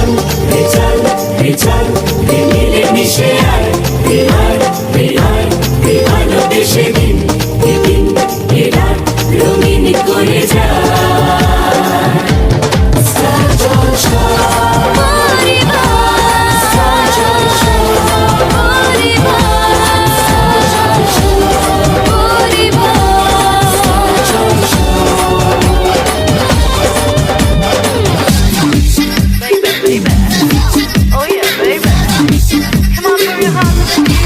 চল রে চল রে চল রে মিলে মিশে আয়। রে আয় রে আয় রে আলো দেশে Thank you.